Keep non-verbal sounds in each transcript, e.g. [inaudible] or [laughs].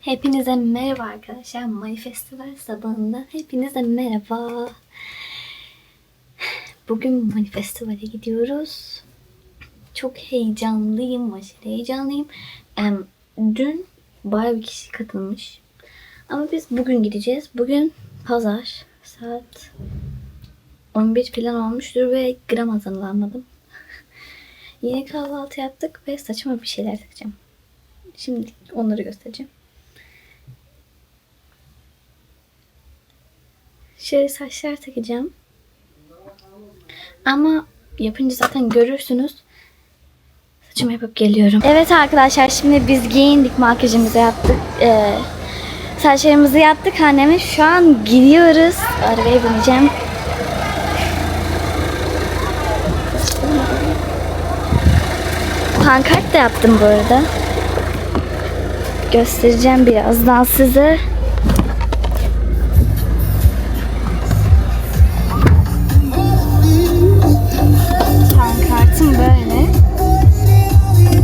Hepinize merhaba arkadaşlar. Manifestival sabahında hepinize merhaba. Bugün Manifestival'e gidiyoruz. Çok heyecanlıyım, aşırı heyecanlıyım. Dün bayağı bir kişi katılmış. Ama biz bugün gideceğiz. Bugün pazar. Saat 11 falan olmuştur ve gram hazırlanmadım. [laughs] Yeni kahvaltı yaptık ve saçıma bir şeyler takacağım. Şimdi onları göstereceğim. Şöyle saçlar takacağım. Ama yapınca zaten görürsünüz. Saçımı yapıp geliyorum. Evet arkadaşlar şimdi biz giyindik makyajımızı yaptık. Ee, saçlarımızı yaptık anneme. Şu an gidiyoruz. Arabaya bineceğim. Pankart da yaptım bu arada. Göstereceğim birazdan size. Pankartım böyle.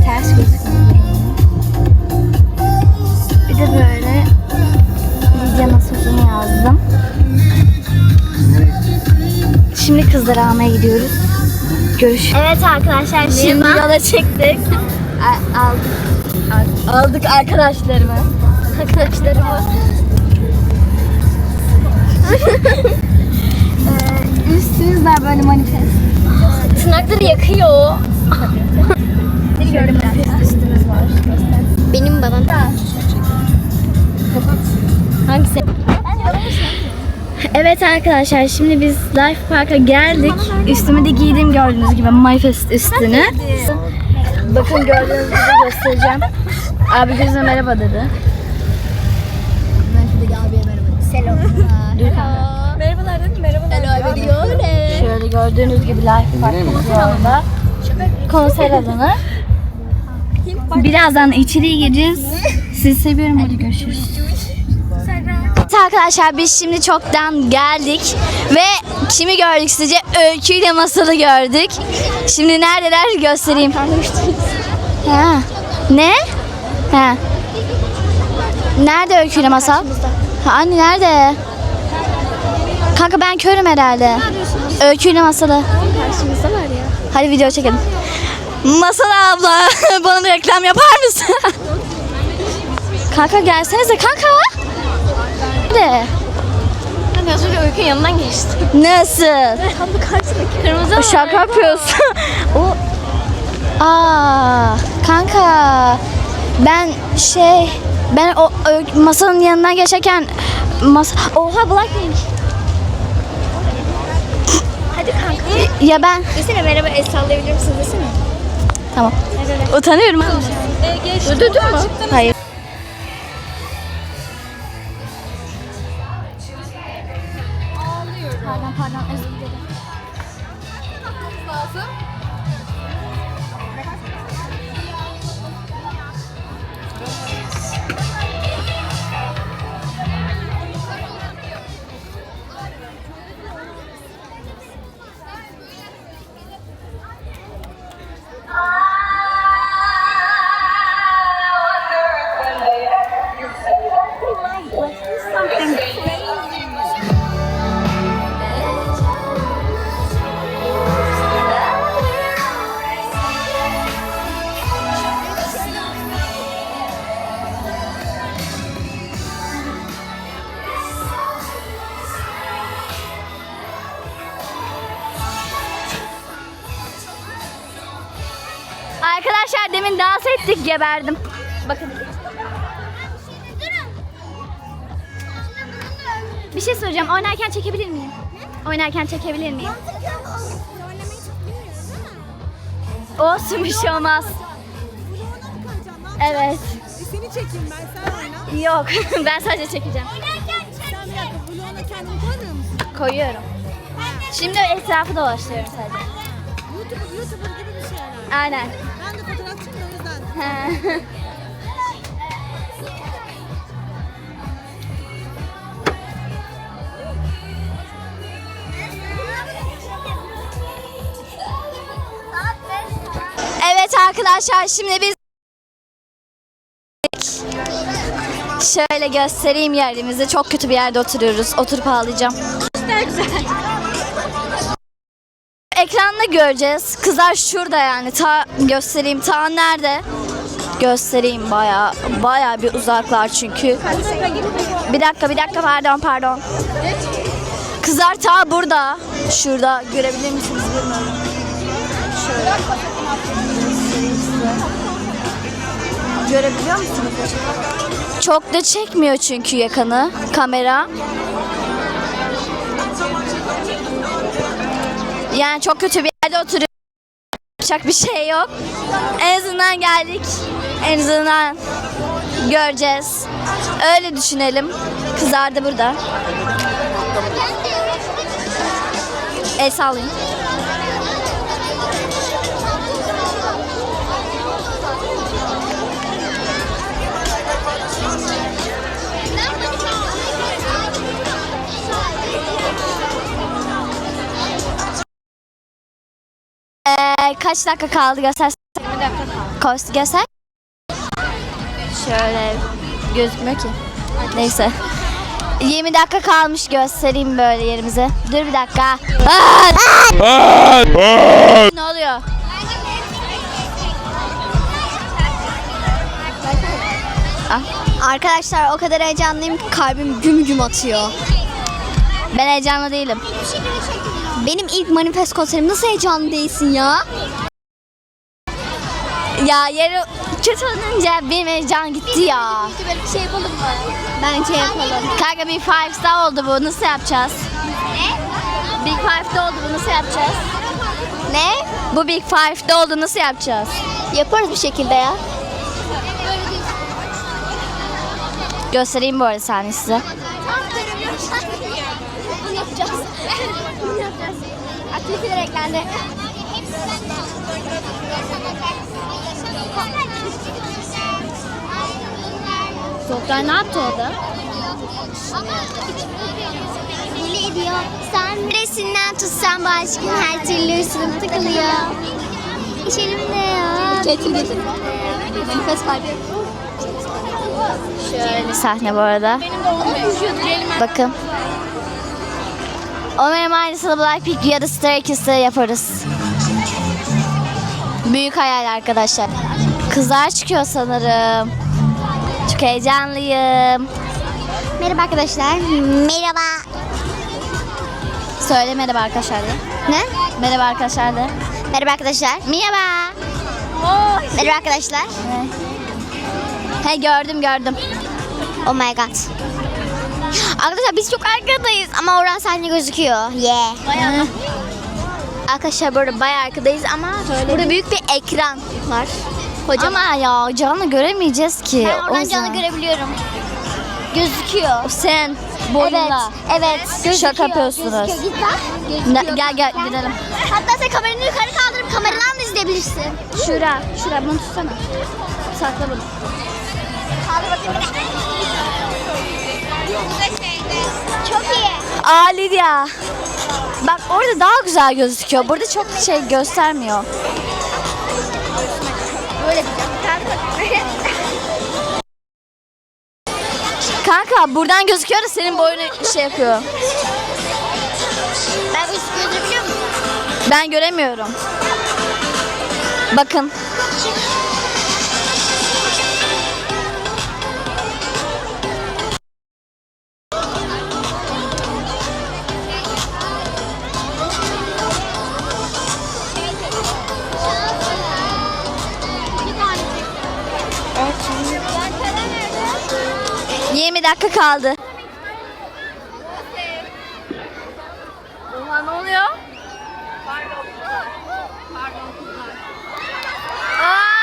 Ters gözüküyor. Bir de böyle Lidya sözünü yazdım. Şimdi kızları almaya gidiyoruz. Görüşürüz. Evet arkadaşlar şimdi yola çıktık. A- aldık. Al- Aldık arkadaşlarımı. Arkadaşlarımı. ee, üstümüz var böyle manifest. Tırnakları yakıyor. Şöyle üstümüz var. Benim babam. Hangisi? Evet arkadaşlar şimdi biz Life Park'a geldik. Üstümü de giydim gördüğünüz gibi Manifest üstünü. Bakın gördüğünüz gibi göstereceğim. Abi gözüme merhaba dedi. Ben şuradaki abiye merhaba. Selam. Merhabalar dedim merhabalar. Hello everybody. Şöyle gördüğünüz gibi Life Park'ımız yolda. Konser alanı. Birazdan içeriye gireceğiz. Sizi seviyorum hadi görüşürüz. Evet arkadaşlar biz şimdi çoktan geldik ve kimi gördük sizce? Öykü ile Masal'ı gördük. Şimdi neredeler göstereyim. Ha. Ne? Ha. Nerede Öykü ile Masal? Ha, anne nerede? Kanka ben körüm herhalde. Öykü ile Masal'ı. Karşımızda var ya. Hadi video çekelim. Masal abla [laughs] bana da reklam yapar mısın? [laughs] kanka gelsenize kanka. Ne? Ben az önce Öykü'nün yanından geçtim. Nasıl? Tam da karşısındaki kırmızı şaka yapıyorsun. [laughs] o Aa, kanka ben şey ben o, o masanın yanından geçerken mas Oha Blackpink. Hadi kanka. Ya ben Desene merhaba el sallayabilir misin desene. tamam. Utanıyorum dur dur mu? Hayır. Geberdim. Bakın. Bir şey soracağım. Oynarken çekebilir miyim? Oynarken çekebilir miyim? Olsun bir şey olmaz. Evet. Seni çekeyim ben sen oyna. Yok. [laughs] ben sadece çekeceğim. Sen bir dakika vloguna kendini koymuyor musun? Koyuyorum. Şimdi etrafı dolaştırıyorum sadece. YouTuber, YouTuber gibi bir şey. Aynen. [laughs] evet arkadaşlar şimdi biz Şöyle göstereyim yerimizi. Çok kötü bir yerde oturuyoruz. Oturup ağlayacağım. Ekranda göreceğiz. Kızlar şurada yani. Ta göstereyim. Ta nerede? Göstereyim baya baya bir uzaklar çünkü. Bir dakika bir dakika pardon pardon. Kızlar ta burada. Şurada görebilir misiniz bilmiyorum. Şöyle. Görebiliyor musunuz? Çok da çekmiyor çünkü yakanı kamera. Yani çok kötü bir yerde oturuyor. Yapacak bir şey yok. En azından geldik. En azından göreceğiz. Öyle düşünelim. Kızlar da burada. El sallayın. Ee, kaç dakika kaldı göster. 20 dakika kaldı. Göster. Şöyle gözükmüyor ki. Neyse. 20 dakika kalmış göstereyim böyle yerimize. Dur bir dakika. Ne oluyor? Arkadaşlar o kadar heyecanlıyım ki kalbim güm güm atıyor. Ben heyecanlı değilim. Benim ilk manifest konserim nasıl heyecanlı değilsin ya? Ya yeri kötü olunca benim heyecan gitti ya. Böyle bir şey yapalım mı? Bence yapalım. Kanka bir five star oldu bu. Nasıl yapacağız? Big Five'de oldu bu. Nasıl yapacağız? Ne? Bu Big Five'de oldu. Nasıl yapacağız? Yaparız bir şekilde ya. Göstereyim bu arada sahneyi size. Aktiviteler eklendi. Doktor ne yaptı orada? Deli ediyor. Sen neresinden tutsan bu aşkın her türlü ısırıp tıkılıyor. İçerim de ya. Çetin getir. Manifest kalbi. Şöyle sahne bu arada. Bakın. Umarım aynısını Blackpink ya da Stray Kids'te yaparız. Büyük hayal arkadaşlar. Kızlar çıkıyor sanırım. Çok heyecanlıyım. Merhaba arkadaşlar. Merhaba. Söyle merhaba arkadaşlar de. Ne? Merhaba arkadaşlar de. Merhaba arkadaşlar. Merhaba. Merhaba arkadaşlar. He gördüm gördüm. Oh my god. Arkadaşlar biz çok arkadayız ama oradan sahne gözüküyor. Yeah. [laughs] Arkadaşlar burada bayağı arkadayız ama burada büyük bir ekran var. Hocam Ama ya canlı göremeyeceğiz ki. ben oradan canlı görebiliyorum. Gözüküyor. Sen boyunla. Evet, evet. Gözüküyor. Şaka yapıyorsunuz. Gözüküyor. Git bak. Gözüküyor. gel gel gidelim. Hatta sen kameranı yukarı kaldırıp kameradan da izleyebilirsin. Şura, şura bunu tutsana. Sakla bunu. Kaldır bakayım bir de. Çok iyi. Aa Lidya. Bak orada daha güzel gözüküyor. Burada çok şey göstermiyor. Böyle. Kanka buradan gözüküyor da senin boyunu şey yapıyor. Ben bu görebiliyor muyum? Ben göremiyorum. Bakın. dakika kaldı. Oha ne oluyor? Pardon. Pardon. Aa!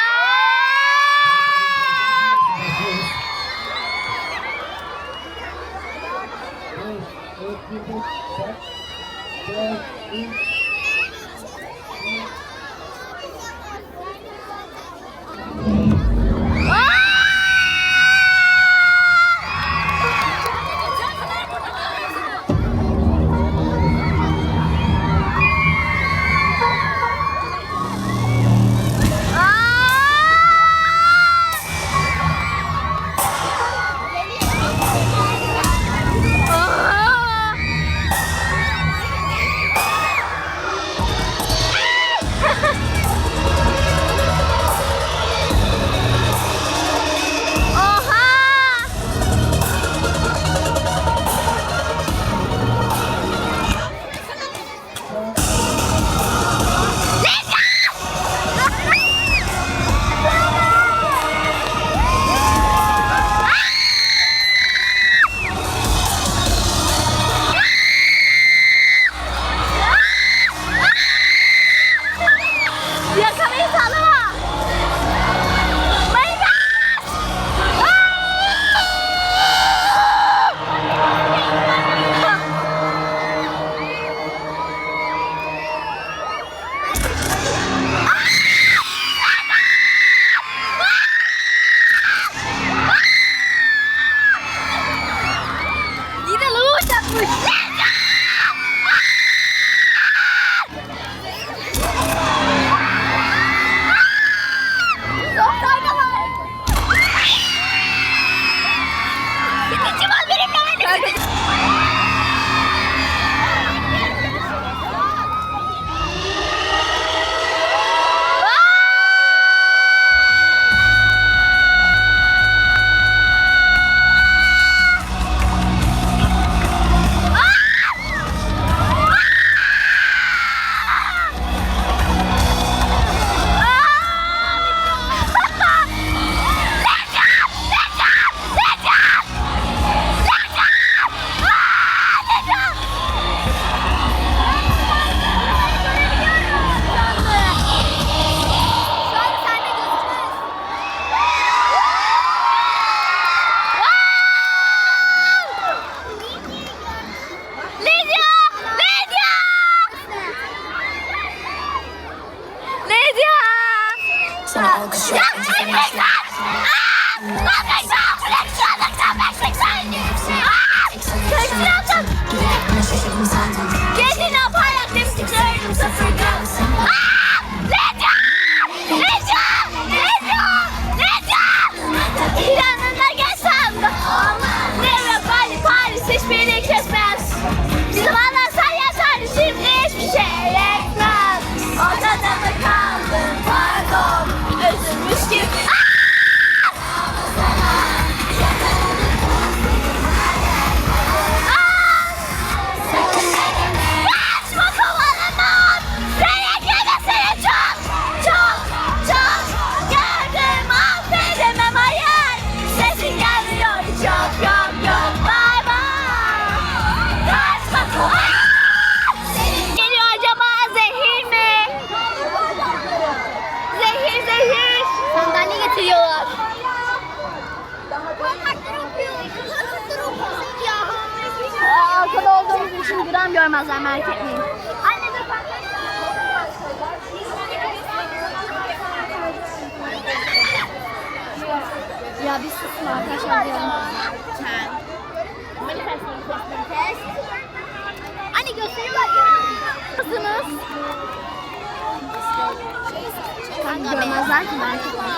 Susun arkadaşlar diyorum. Anne göstereyim Nasılsınız? Kanka görmezler ki merak etmeyin.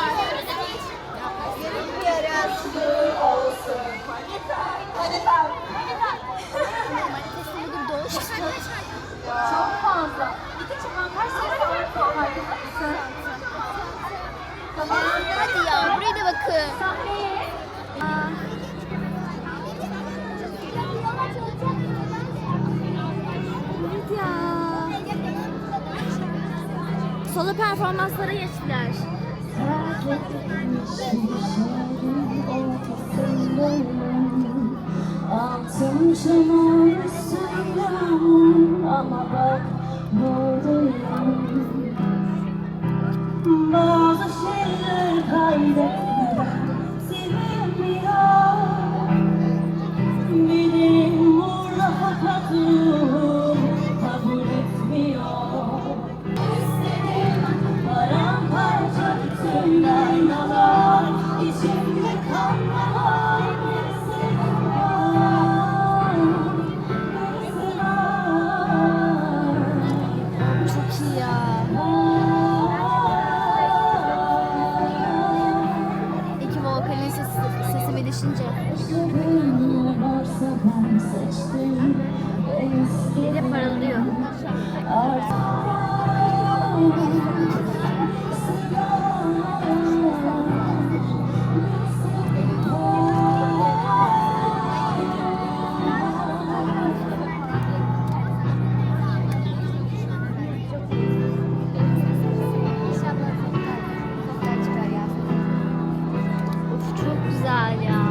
Güzel ya.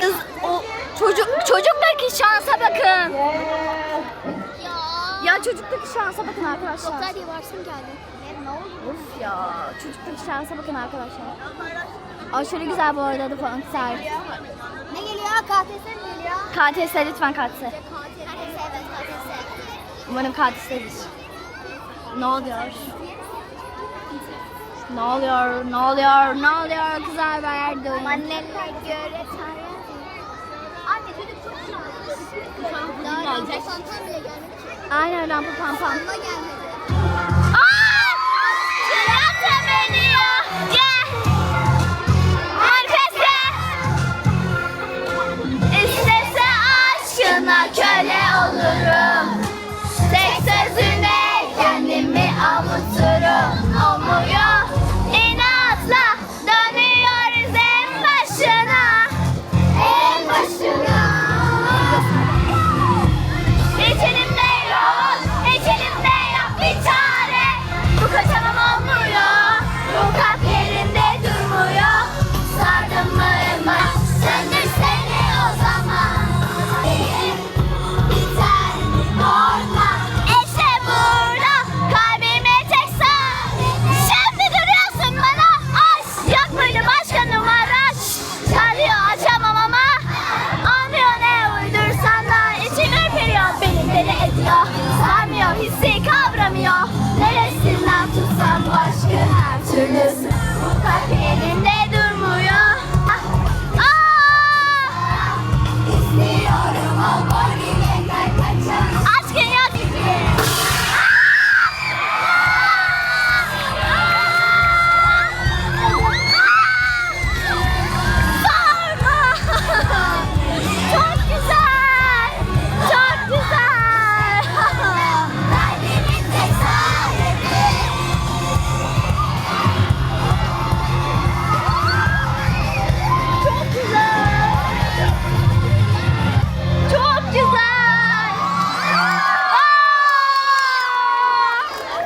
Kız o çocuk çocuktaki şansa bakın. Ya çocuktaki şansa bakın arkadaşlar. Doktor varsın geldi. Ne oldu? Of ya çocuktaki şansa bakın arkadaşlar. Aşırı güzel bu arada da konser. Ne geliyor? KTS mi? KTS lütfen KTS. Umarım KTS'dir. Ne oluyor? Ne oluyor? Ne oluyor? Ne oluyor? Kızlar ben Erdoğan. Annemler göre. Anne çocuk çok şanslı. Daha önce pantam bile gelmedi. Aynen rampa pampam. Sonuna gelmedi.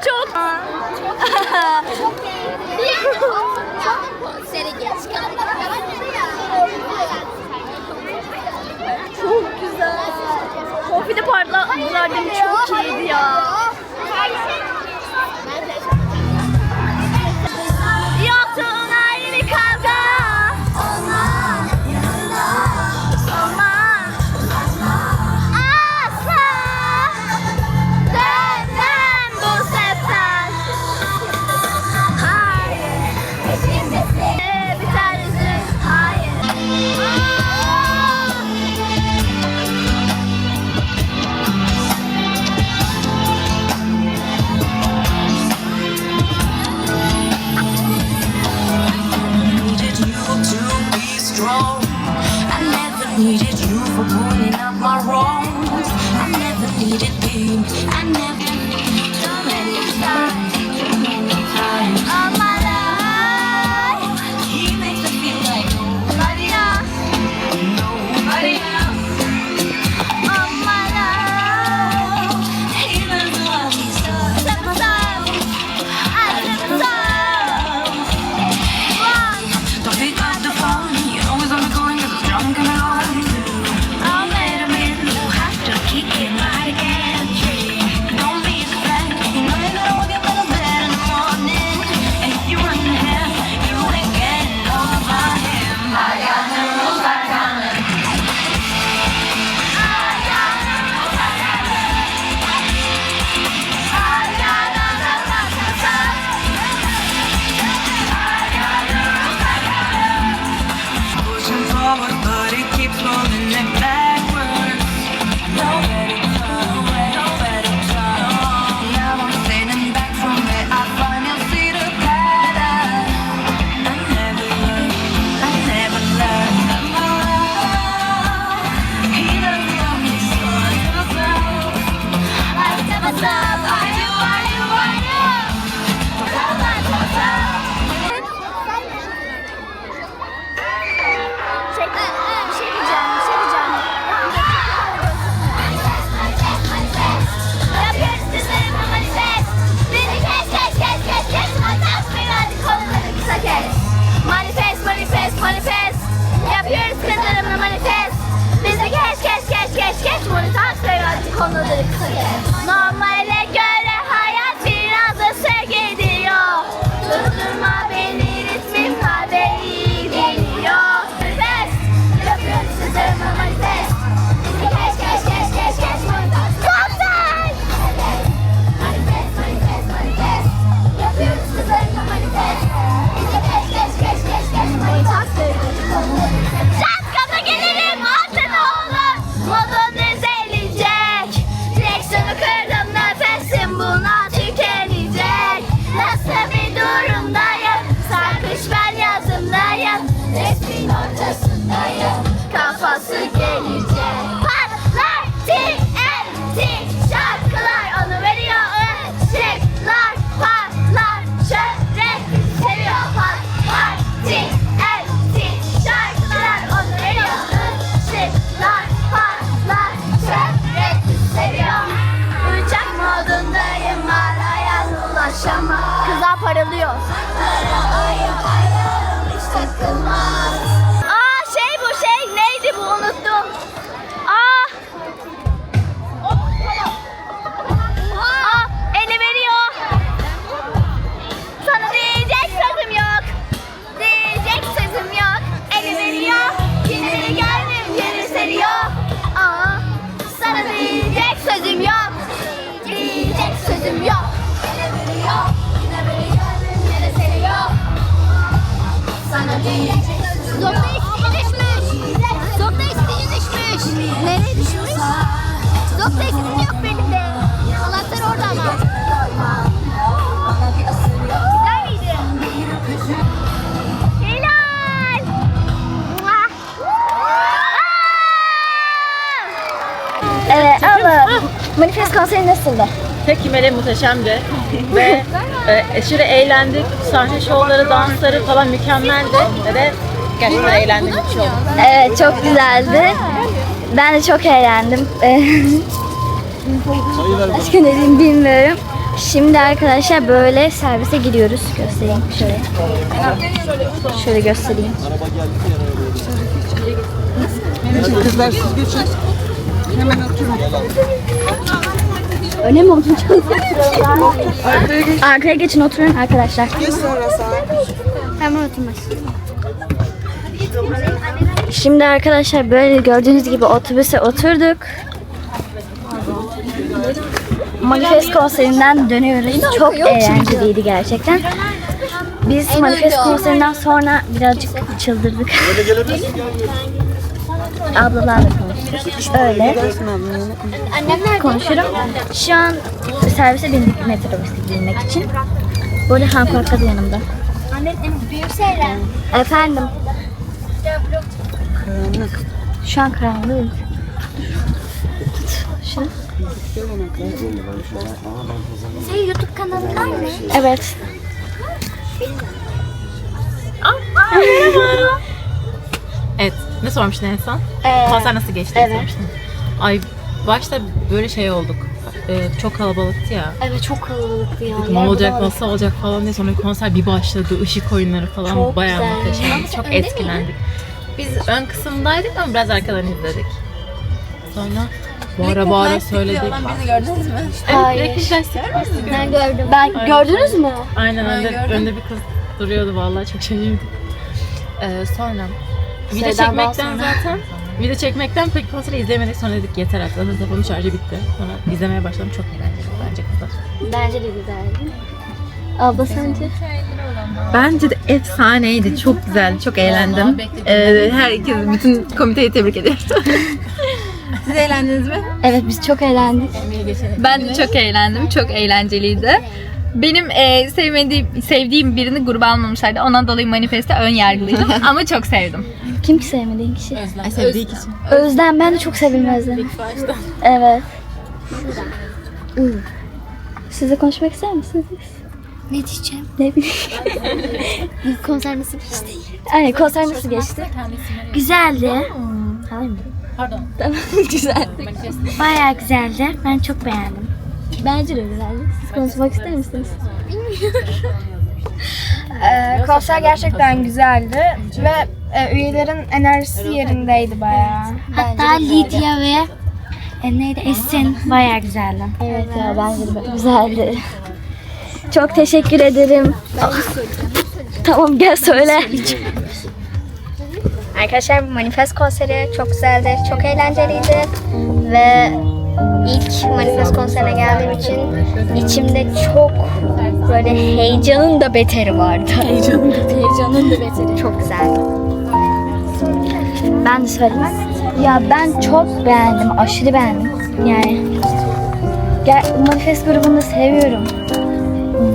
çok. çok keyifli. Çok konsere geç kaldık. Çok güzel. Konfeti parlattılar değil? Çok iyiydi ya. I never needed you for pointing out my wrongs. I never needed pain. I never. Yeah. Six. Zopta isteği düşmüş. Zopta isteği düşmüş. Nereye düşmüş? Zopta isteği yok benim de. Anahtar orada ama. Güzel miydi? Helal. Evet abla manifest konseri nasıldı? Tekmele muhteşemdi [laughs] ve e, aşırı eğlendik. Sahne şovları, dansları falan mükemmeldi ve gerçekten eğlendiğim bir şey oldu. Evet çok güzeldi. Ben de çok eğlendim. [laughs] Başka ne diyeyim bilmiyorum. Şimdi arkadaşlar böyle servise gidiyoruz. Göstereyim şöyle. Şöyle göstereyim. Öyle mi oturacağız? Arkaya geçin oturun arkadaşlar. Hemen oturmaz. Şimdi arkadaşlar böyle gördüğünüz gibi otobüse oturduk. Manifest konserinden dönüyoruz. Çok eğlenceliydi gerçekten. Biz Manifest konserinden sonra birazcık çıldırdık. Ablalarla konuştuk. Öyle. Annemler Konuşurum. Şu an servise bindik metrobüse binmek için. Böyle Hankork'a da yanımda. Efendim. Şu an karanlık. Şu. Senin YouTube kanalın var mı? Evet. Evet, ne sormuştun en son? Ee, Konser nasıl geçti evet. sormuştun. Ay başta böyle şey olduk. Ee, çok kalabalıktı ya. Evet çok kalabalıktı ya. Ne olacak, nasıl olacak falan diye sonra konser bir başladı. ışık oyunları falan Çok bayağı güzeldi. muhteşemdi. Çok etkilendik. Biz ön kısımdaydık ama biraz arkadan izledik. Sonra bağıra bağıra söyledik. gördünüz mü? Hayır. Evet, plastik Ben gördüm. Ben gördünüz mü? Aynen önde, önde bir kız duruyordu vallahi çok şaşırdık. Ee, sonra video çekmekten sonra. zaten video çekmekten pek konseri izlemedik sonra dedik yeter artık zaten telefonun şarjı bitti. Sonra izlemeye başladım çok eğlenceli bence kızlar. Bence de güzeldi. Abla sence? Bence de efsaneydi. Çok güzel, çok eğlendim. Ee, herkes, bütün komiteyi tebrik ediyorum. [laughs] Siz eğlendiniz mi? Evet biz çok eğlendik. Ben de çok eğlendim. Çok eğlenceliydi. Benim e, sevmediğim, sevdiğim birini gruba almamışlardı. Ondan dolayı manifeste ön yargılıydım. [laughs] Ama çok sevdim. Kim ki sevmediğin kişi? Sevdiği kişi. Özlem. Ben de çok severim Özlem. Evet. Siz de konuşmak ister misiniz? Ne diyeceğim? Ne bileyim. [laughs] Konser nasıl geçti? Aynen konser nasıl geçti? Güzeldi. Hayır mı? Pardon. Tamam [laughs] güzeldi. Bayağı güzeldi. Ben çok beğendim. Bence de güzeldi. Siz konuşmak ister misiniz? Ee, konser gerçekten güzeldi ve e, üyelerin enerjisi yerindeydi bayağı. Hatta Lidya ve e, neydi Esin bayağı güzeldi. Evet ya bence de güzeldi. Çok teşekkür ederim. tamam gel söyle. Arkadaşlar Manifest konseri çok güzeldi, çok eğlenceliydi ve ilk Manifest konserine geldiğim için içimde çok böyle heyecanın da beteri vardı. Heyecanın da, heyecanın da beteri. Çok güzeldi. Ben de söyleyeyim. Ya ben çok beğendim, aşırı beğendim. Yani gel, Manifest grubunu da seviyorum.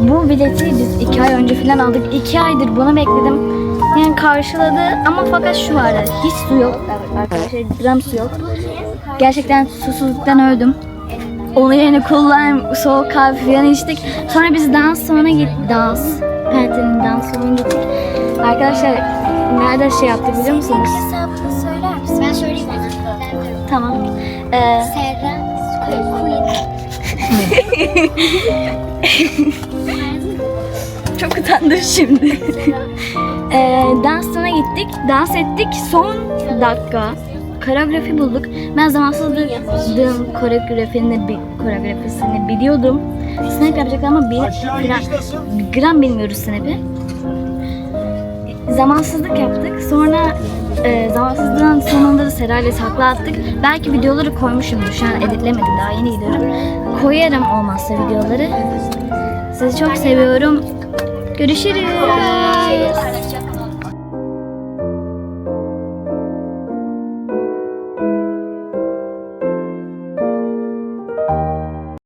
Bu bileti biz iki ay önce falan aldık. İki aydır bunu bekledim. Yani karşıladı ama fakat şu vardı. Hiç su yok arkadaşlar. Gram su yok. Gerçekten susuzluktan öldüm. Onu yerine kullan soğuk kahve falan içtik. Sonra biz dans salonuna gittik. Dans. Pente'nin dans salonuna gittik. Arkadaşlar nerede şey yaptık biliyor musunuz? Hesabını söyler misin? Ben söyleyeyim ona. Tamam. Ee, Serra. Çok utandım şimdi. [laughs] ee, dansına gittik, dans ettik. Son dakika koreografi bulduk. Ben zamansızlığım koreografini, bi- koreografisini biliyordum. Snap yapacaklar ama bir gram, gram bilmiyoruz snap'i. Zamansızlık yaptık. Sonra e, zamansızlığın sonunda da Sera ile takla attık. Belki videoları koymuşumdur. Şu an editlemedim daha yeni gidiyorum. Koyarım olmazsa videoları. Sizi çok seviyorum. Görüşürüz.